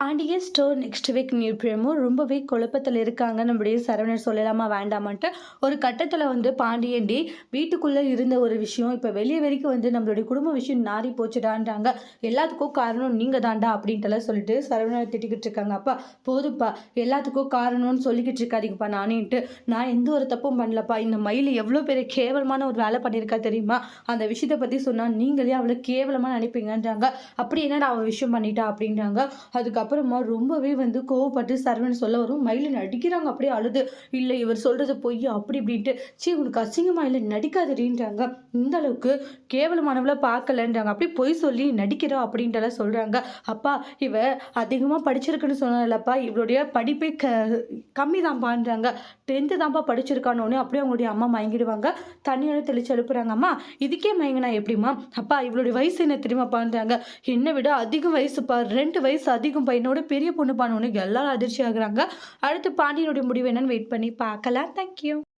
Pandiya store next week new ரொம்பவே குழப்பத்தில் இருக்காங்க. நம்முடைய சரவணர் சொல்லலாமா வேண்டாமான்ட்டு ஒரு கட்டத்தில் வந்து பாண்டியண்டி வீட்டுக்குள்ளே இருந்த ஒரு விஷயம் இப்போ வெளியே வரைக்கும் வந்து நம்மளுடைய குடும்ப விஷயம் நாரி போச்சுடான்றாங்க. எல்லாத்துக்கும் காரணம் நீங்கள் தாண்டா அப்படின்ட்டுலாம் சொல்லிட்டு சரவணர் திட்டிக்கிட்டு இருக்காங்க. அப்பா போதுப்பா எல்லாத்துக்கும் காரணம்னு சொல்லிக்கிட்டு இருக்காதிங்கப்பா நானேன்ட்டு. நான் எந்த ஒரு தப்பும் பண்ணலப்பா. இந்த மயில் எவ்வளோ பெரிய கேவலமான ஒரு வேலை பண்ணியிருக்கா தெரியுமா? அந்த விஷயத்தை பற்றி சொன்னால் நீங்களே அவ்வளோ கேவலமாக நினைப்பீங்கன்றாங்க. அப்படி என்னடா அவள் விஷயம் பண்ணிட்டா? அப்படின்றாங்க. அதுக்கப்புறம் அப்புறமா ரொம்பவே வந்து கோவப்பட்டு சரவணன் சொல்ல வரும் மயிலின் நடிக்கிறாங்க அப்படியே அழுது. இல்லை இவர் சொல்கிறது பொய் அப்படி இப்படின்ட்டு. சீ உனக்கு அசிங்கமா இல்லை நடிக்காதடின்றாங்க. இந்த அளவுக்கு கேவலமானவளை பார்க்கலன்றாங்க. அப்படி பொய் சொல்லி நடிக்கிறோம் அப்படின்ட்டுலாம் சொல்கிறாங்க அப்பா இவ அதிகமாக படிச்சிருக்குன்னு சொன்னாலப்பா இவளுடைய படிப்பே க கம்மி தான்ப்பான்றாங்க டென்த்து தான்ப்பா படிச்சிருக்கானோன்னு அப்படியே அவங்களுடைய அம்மா மயங்கிடுவாங்க. தண்ணியோட தெளிச்சு எழுப்புறாங்க. அம்மா இதுக்கே மயங்கினா எப்படிம்மா? அப்பா இவளுடைய வயசு என்ன தெரியுமாப்பான்றாங்க. என்னை விட அதிகம் வயசுப்பா. ரெண்டு வயசு அதிகம் பையன் என்னோட பெரிய பொண்ணு பானு எல்லாரும் அதிர்ச்சி ஆகுறாங்க அடுத்து பாண்டியனுடைய முடிவு என்னன்னு வெயிட் பண்ணி பார்க்கலாம். தேங்க்யூ